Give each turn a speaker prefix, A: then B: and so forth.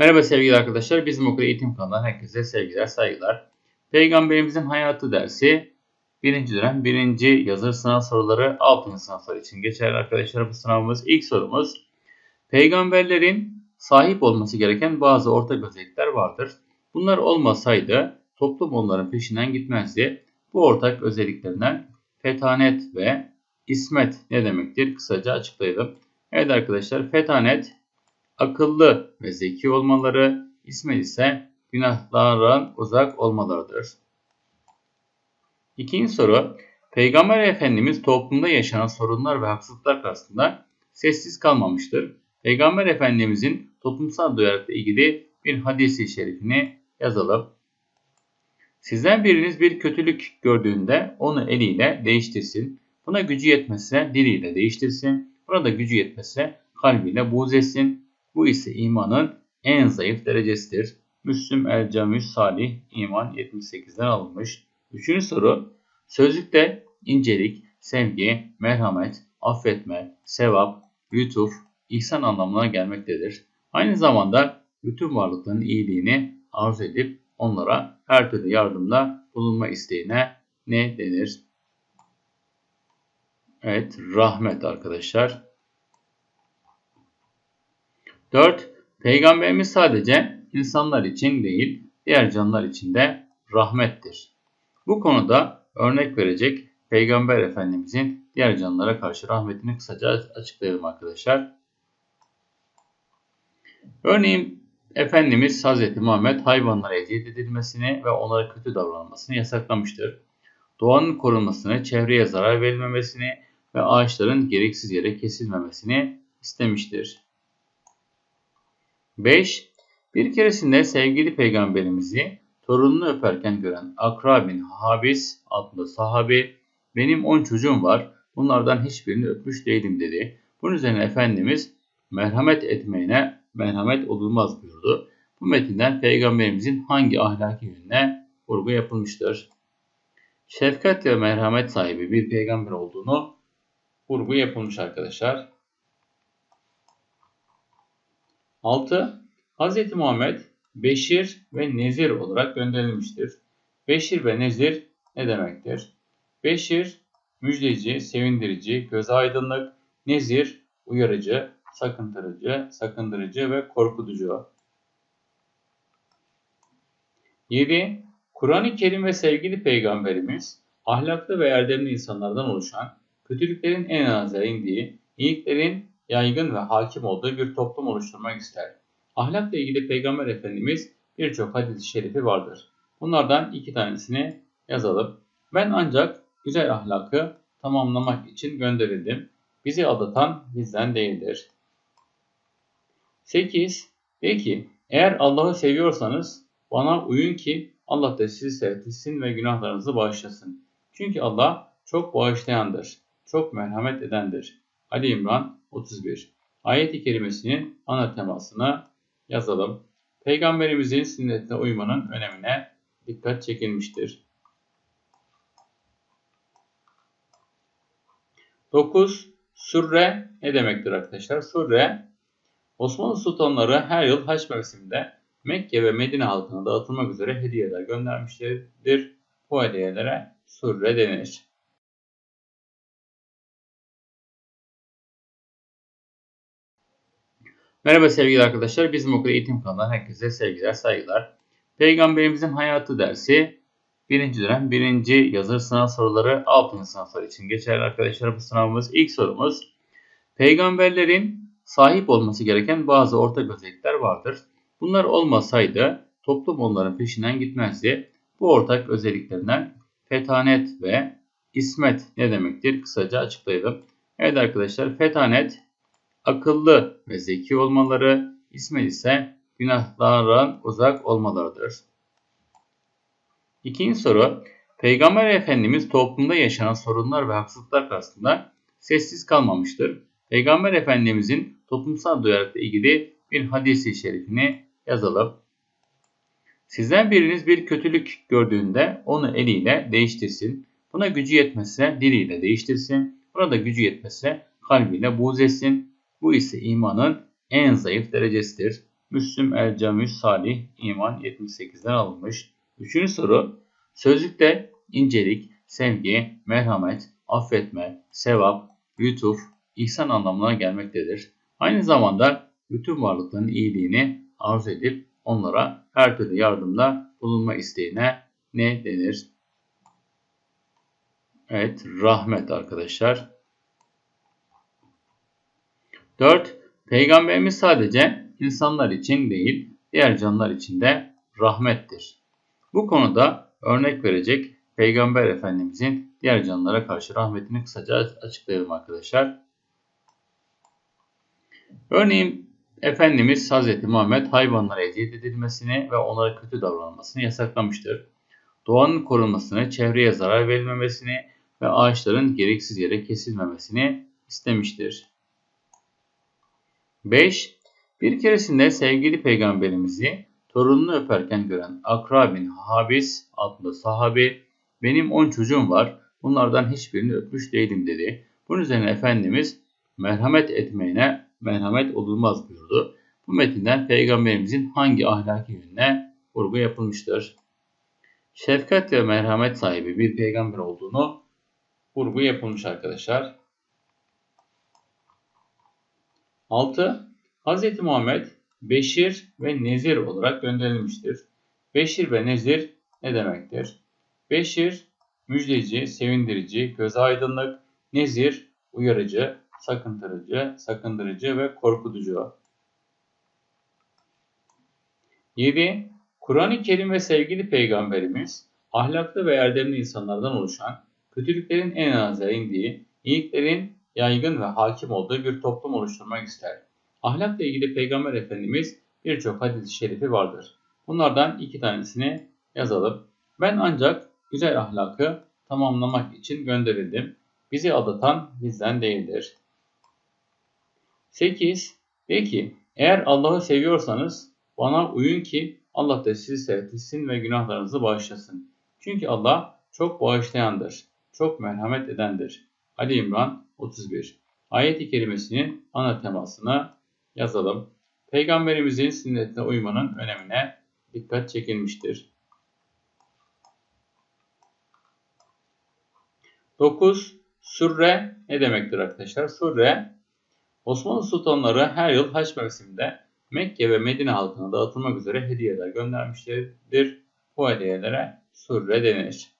A: Merhaba sevgili arkadaşlar. Bizim okul eğitim kanalından herkese sevgiler, saygılar. Peygamberimizin hayatı dersi birinci dönem birinci yazılı sınav soruları 6. sınıflar için geçerli arkadaşlar bu sınavımız. İlk sorumuz. Peygamberlerin sahip olması gereken bazı ortak özellikler vardır. Bunlar olmasaydı toplum onların peşinden gitmezdi. Bu ortak özelliklerinden fetanet ve ismet ne demektir? Kısaca açıklayalım. Evet arkadaşlar fetanet akıllı ve zeki olmaları, ismet ise günahlardan uzak olmalarıdır. İkinci soru, Peygamber Efendimiz toplumda yaşanan sorunlar ve haksızlıklar karşısında sessiz kalmamıştır. Peygamber Efendimizin toplumsal duyarlılıkla ilgili bir hadisi şerifini yazalım. Sizden biriniz bir kötülük gördüğünde onu eliyle değiştirsin. Buna gücü yetmezse diliyle değiştirsin. Buna da gücü yetmezse kalbiyle buğz etsin. Bu ise imanın en zayıf derecesidir. Müslüm El Camüs Salih iman 78'den alınmış. Üçüncü soru. Sözlükte incelik, sevgi, merhamet, affetme, sevap, lütuf, ihsan anlamına gelmektedir. Aynı zamanda bütün varlıkların iyiliğini arzu edip onlara her türlü yardımda bulunma isteğine ne denir? Evet, rahmet arkadaşlar. 4. Peygamberimiz sadece insanlar için değil, diğer canlılar için de rahmettir. Bu konuda örnek verecek Peygamber Efendimizin diğer canlılara karşı rahmetini kısaca açıklayalım arkadaşlar. Örneğin Efendimiz Hz. Muhammed hayvanlara eziyet edilmesini ve onlara kötü davranılmasını yasaklamıştır. Doğanın korunmasını, çevreye zarar verilmemesini ve ağaçların gereksiz yere kesilmemesini istemiştir. 5. Bir keresinde sevgili peygamberimizi torununu öperken gören Akra bin Habis adlı sahabi benim 10 çocuğum var bunlardan hiçbirini öpmüş değilim dedi. Bunun üzerine Efendimiz merhamet etmeyene merhamet olunmaz buyurdu. Bu metinden peygamberimizin hangi ahlaki yönüne vurgu yapılmıştır? Şefkat ve merhamet sahibi bir peygamber olduğunu vurgu yapılmış arkadaşlar. 6. Hz. Muhammed Beşir ve Nezir olarak gönderilmiştir. Beşir ve Nezir ne demektir? Beşir müjdeci, sevindirici, göz aydınlık, Nezir uyarıcı, sakındırıcı, sakındırıcı ve korkutucu. 7. Kur'an-ı Kerim ve sevgili peygamberimiz ahlaklı ve erdemli insanlardan oluşan, kötülüklerin en aza indiği, iyiliklerin yaygın ve hakim olduğu bir toplum oluşturmak ister. Ahlakla ilgili Peygamber Efendimiz birçok hadis-i şerifi vardır. Bunlardan iki tanesini yazalım. Ben ancak güzel ahlakı tamamlamak için gönderildim. Bizi aldatan bizden değildir. 8. De eğer Allah'ı seviyorsanız bana uyun ki Allah da sizi sevdirsin ve günahlarınızı bağışlasın. Çünkü Allah çok bağışlayandır, çok merhamet edendir. Ali İmran 31. Ayet-i kerimesinin ana temasını yazalım. Peygamberimizin sünnetine uymanın önemine dikkat çekilmiştir. 9. Surre ne demektir arkadaşlar? Surre Osmanlı sultanları her yıl haç mevsiminde Mekke ve Medine halkına dağıtılmak üzere hediyeler göndermişlerdir. Bu hediyelere surre denir. Merhaba sevgili arkadaşlar. Bizim okul eğitim kanalından herkese sevgiler, saygılar. Peygamberimizin hayatı dersi birinci dönem birinci yazılı sınav soruları 6. sınıflar için geçerli arkadaşlar bu sınavımız. ilk sorumuz. Peygamberlerin sahip olması gereken bazı ortak özellikler vardır. Bunlar olmasaydı toplum onların peşinden gitmezdi. Bu ortak özelliklerinden fetanet ve ismet ne demektir? Kısaca açıklayalım. Evet arkadaşlar fetanet akıllı ve zeki olmaları, ismet ise günahlardan uzak olmalarıdır. İkinci soru, Peygamber Efendimiz toplumda yaşanan sorunlar ve haksızlıklar karşısında sessiz kalmamıştır. Peygamber Efendimizin toplumsal duyarlılıkla ilgili bir hadisi şerifini yazalım. Sizden biriniz bir kötülük gördüğünde onu eliyle değiştirsin. Buna gücü yetmezse diliyle değiştirsin. Buna da gücü yetmezse kalbiyle buğz etsin. Bu ise imanın en zayıf derecesidir. Müslüm El Camüs Salih İman 78'den alınmış. Üçüncü soru. Sözlükte incelik, sevgi, merhamet, affetme, sevap, lütuf, ihsan anlamına gelmektedir. Aynı zamanda bütün varlıkların iyiliğini arzu edip onlara her türlü yardımda bulunma isteğine ne denir? Evet, rahmet arkadaşlar. 4. Peygamberimiz sadece insanlar için değil, diğer canlılar için de rahmettir. Bu konuda örnek verecek Peygamber Efendimizin diğer canlılara karşı rahmetini kısaca açıklayalım arkadaşlar. Örneğin Efendimiz Hz. Muhammed hayvanlara eziyet edilmesini ve onlara kötü davranılmasını yasaklamıştır. Doğanın korunmasını, çevreye zarar verilmemesini ve ağaçların gereksiz yere kesilmemesini istemiştir. 5. Bir keresinde sevgili peygamberimizi torununu öperken gören Akra bin Habis adlı sahabi benim 10 çocuğum var bunlardan hiçbirini öpmüş değilim dedi. Bunun üzerine Efendimiz merhamet etmeyene merhamet olunmaz buyurdu. Bu metinden peygamberimizin hangi ahlaki yönüne vurgu yapılmıştır? Şefkat ve merhamet sahibi bir peygamber olduğunu vurgu yapılmış arkadaşlar. 6. Hz. Muhammed Beşir ve Nezir olarak gönderilmiştir. Beşir ve Nezir ne demektir? Beşir müjdeci, sevindirici, göz aydınlık, Nezir uyarıcı, sakındırıcı, sakındırıcı ve korkutucu. 7. Kur'an-ı Kerim ve sevgili peygamberimiz ahlaklı ve erdemli insanlardan oluşan, kötülüklerin en aza indiği, iyiliklerin yaygın ve hakim olduğu bir toplum oluşturmak ister. Ahlakla ilgili Peygamber Efendimiz birçok hadis-i şerifi vardır. Bunlardan iki tanesini yazalım. Ben ancak güzel ahlakı tamamlamak için gönderildim. Bizi aldatan bizden değildir. 8. De ki eğer Allah'ı seviyorsanız bana uyun ki Allah da sizi sevdirsin ve günahlarınızı bağışlasın. Çünkü Allah çok bağışlayandır, çok merhamet edendir. Ali İmran 31. Ayet-i kerimesinin ana temasını yazalım. Peygamberimizin sünnetine uymanın önemine dikkat çekilmiştir. 9. Surre ne demektir arkadaşlar? Surre Osmanlı sultanları her yıl haç mevsiminde Mekke ve Medine halkına dağıtılmak üzere hediyeler göndermişlerdir. Bu hediyelere surre denir.